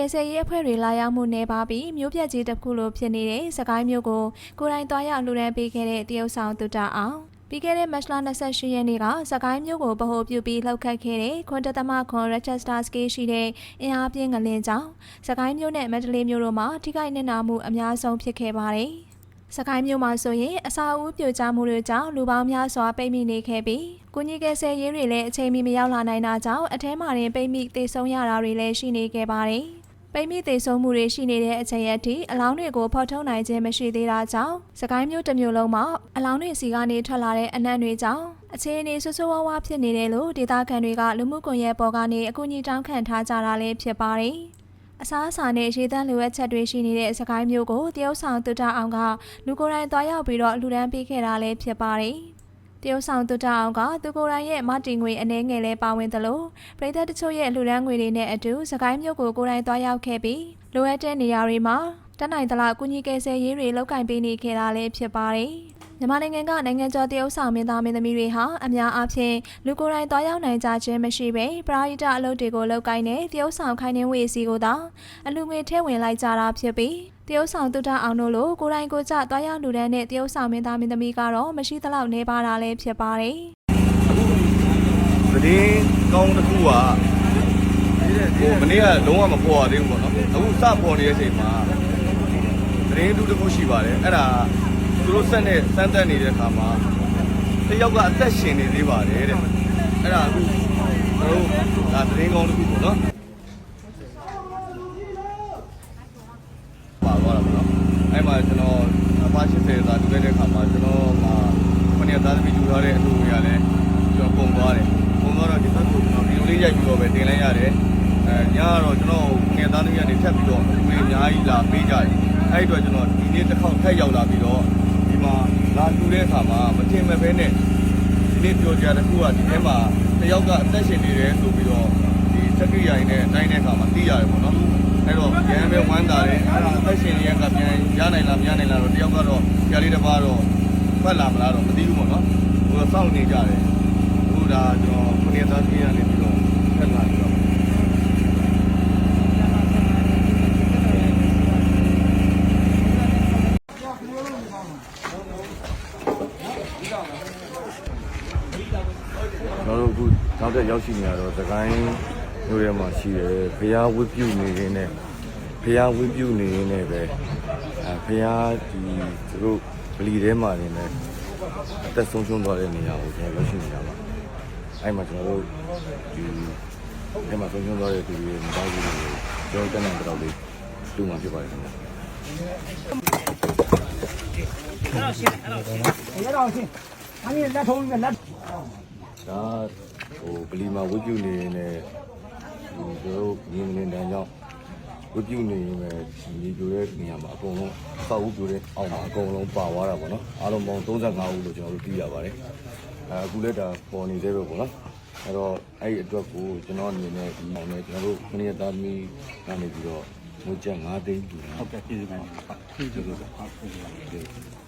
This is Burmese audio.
ကယ်ဆယ်ရေးအဖွဲ့တွေလာရောက်မှုနေပါပြီးမြို့ပြကြီးတစ်ခုလိုဖြစ်နေတဲ့စကိုင်းမြို့ကိုကိုယ်တိုင်သွားရောက်လှူဒန်းပေးခဲ့တဲ့တရုတ်ဆောင်တူတာအောင်ပြီးခဲ့တဲ့မတ်လ28ရက်နေ့ကစကိုင်းမြို့ကိုဗဟိုပြုပြီးလှုပ်ခတ်ခဲ့တဲ့ခွန်တသမခွန် Rochester Scale ရှိတဲ့အင်အားပြင်းငလင်းကြောင့်စကိုင်းမြို့နဲ့မန္တလေးမြို့တို့မှာထိခိုက်နစ်နာမှုအများဆုံးဖြစ်ခဲ့ပါတယ်။စကိုင်းမြို့မှာဆိုရင်အစာအုပ်ပြိုကျမှုတွေကြောင့်လူပေါင်းများစွာပိတ်မိနေခဲ့ပြီးကိုကြီးကယ်ဆယ်ရေးတွေလည်းအချိန်မီမရောက်လာနိုင်တာကြောင့်အထဲမှာတင်ပိတ်မိသေဆုံးရတာတွေလည်းရှိနေခဲ့ပါတယ်။ ပိတ်မိသေးဆုံးမှုတွေရှိနေတဲ့အချိန်အထိအလောင်းတွေကိုဖော်ထုတ်နိုင်ခြင်းမရှိသေးတာကြောင့်စကိုင်းမျိုးတစ်မျိုးလုံးမှာအလောင်းတွေစီကနေထွက်လာတဲ့အနံ့တွေကြောင့်အခြေအနေဆိုးဆိုးဝါးဝါးဖြစ်နေတယ်လို့ဒေသခံတွေကလူမှုကွန်ရက်ပေါ်ကနေအကူအညီတောင်းခံထားကြတာလည်းဖြစ်ပါတယ်။အစားအစာနဲ့ရေသန့်လိုအပ်ချက်တွေရှိနေတဲ့စကိုင်းမျိုးကိုတရုတ်ဆောင်တူတာအောင်ကလူကိုယ်တိုင်သွားရောက်ပြီးတော့လူဒန်းပေးခဲ့တာလည်းဖြစ်ပါတယ်။ တရုတ်ဆောင်တူတာအောင်ကသူကိုယ်တိုင်ရဲ့မတင်ငွေအနေငယ်လဲပါဝင်သလိုပြည်သက်တချို့ရဲ့လူရန်ငွေတွေနဲ့အတူစကိုင်းမြို့ကိုကိုယ်တိုင်သွားရောက်ခဲ့ပြီးလိုအပ်တဲ့နေရာတွေမှာတက်နိုင်သလားကုညီကယ်ဆယ်ရေးတွေလောက်ကင်ပေးနေခဲ့တာလည်းဖြစ်ပါတယ်။ မြန်မာနိုင်ငံကနိုင်ငံကျော်တရုတ်ဆောင်မင်းသားမင်းသမီးတွေဟာအများအားဖြင့်လူကိုယ်တိုင်သွားရောက်နိုင်ကြခြင်းမရှိဘဲပရာဟိတအလုပ်တွေကိုလုပ်ကိုင်းတဲ့တရုတ်ဆောင်ခိုင်းနှင်းဝေစီကိုသာအလူငွေထည့်ဝင်လိုက်ကြတာဖြစ်ပြီးတရုတ်ဆောင်တူတာအောင်တို့လိုကိုယ်တိုင်ကိုယ်ကျသွားရောက်လူဒန်းတဲ့တရုတ်ဆောင်မင်းသားမင်းသမီးကတော့မရှိသလောက်နေပါတာလည်းဖြစ်ပါတယ်။သတင်းကောင်းတစ်ခုကဟိုမနေ့ကလုံးဝမပေါ်ရသေးဘူးပေါ့နော်အခုစပေါ်နေတဲ့အချိန်မှာသတင်းတူတစ်ခုရှိပါတယ်အဲ့ဒါသူ တို့ဆက်နဲ့စမ်းသပ်နေတဲ့အခါမှာတစ်ယောက်ကအသက်ရှင်နေသေးပါတယ်တဲ့အဲ့ဒါအခုကျွန်တော်တို့ဒါသတင်းကောင်းတစ်ခုပေါ့နော်ပါသွားတာပေါ့နော်အဲ့မှာကျွန်တော်အပါ80သာတူတဲ့အခါမှာကျွန်တော်မှာခொနည်းသားသမီးယူထားတဲ့အတူတွေကလည်းကျွန်တော်ပုံသွားတယ်ပုံသွားတော့ဒီဘက်ကိုကျွန်တော်ဗီဒီယိုလေးရိုက်ပြီးတော့ပဲတင်လိုက်ရတယ်အဲညကတော့ကျွန်တော်ခொနည်းသားသမီးကနေထပ်ပြီးတော့အတူတွေအများကြီးလာပေးကြတယ်အဲ့ဒီအတွက်ကျွန်တော်ဒီနေ့တစ်ခေါက်ထပ်ရောက်လာပြီးတော့ဒီ မှာလာတူတဲ့အခါမှာမထင်မဲ့ပဲနဲ့ဒီနေ့ပြောကြတဲ့ခုကဒီထဲမှာတယောက်ကအသက်ရှင်နေတယ်ဆိုပြီးတော့ဒီစက်ကရိယာရင်းနဲ့တိုင်းတဲ့အခါမှာသိရတယ်ပေါ့နော်အဲ့တော့ရန်ပဲဝမ်းသာတယ်အဲ့ဒါအသက်ရှင်ရက်ကပြန်ရနိုင်လားမရနိုင်လားတော့တယောက်ကတော့ပြားလေးတစ်ပါးတော့ဖတ်လာမလားတော့မသိဘူးပေါ့နော်ဟိုစောင့်နေကြတယ်အခုဒါကျွန်တော်ခုနှစ်သားပြေးရနေပြီးတော့ဖတ်လာပြီးတော့ ကျွန်တော်တို့အခုနောက်တက်ရောက်ရှိနေရတော့သခိုင်းမြို့ထဲမှာရှိတယ်ဖျားဝတ်ပြုနေရင်းနဲ့ဖျားဝတ်ပြုနေရင်းနဲ့ပဲအဲဖျားဒီသူတို့ဗလီထဲမှာနေနဲ့အသက်ဆုံးရှုံးသွားတဲ့နေရာကိုကျွန်တော်ရောက်ရှိနေတာပါအဲ့မှာကျွန်တော်တို့ဒီအဲ့မှာဆုံးရှုံးသွားတဲ့သူတွေမတော်ဘူးလို့ကျွန်တော်တက်နိုင်တော့လေးလူမှဖြစ်ပါတယ်ခင်ဗျာရတော့ရှင်အမင်းလက်ထုံးနဲ့လက် ဒါဟိုဗလီမှာဝတ်ပြုနေနေဒီတို့ရင်းနေတဲ့အကြောင်းဝတ်ပြုနေရင်ပဲဒီလိုရဲ့နေရာမှာအကုန်လုံးပောက်ဝတ်ပြုတဲ့အောက်မှာအကုန်လုံးပါသွားတာပေါ့နော်အားလုံးပေါင်း35ဦးလို့ကျွန်တော်တို့သိရပါတယ်အဲအခုလည်းဒါပေါ်နေသေးပဲပေါ့နော်အဲ့တော့အဲ့ဒီအတွက်ကိုကျွန်တော်အနေနဲ့ဒီအောင်နဲ့ကျွန်တော်တို့ခဏရသားမီကနေပြီးတော့ငွေကျပ်5သိန်းတူဟုတ်ကဲ့ပြည်စုံပါဟုတ်ပြည်စုံပါဟုတ်ပြည်စုံပါ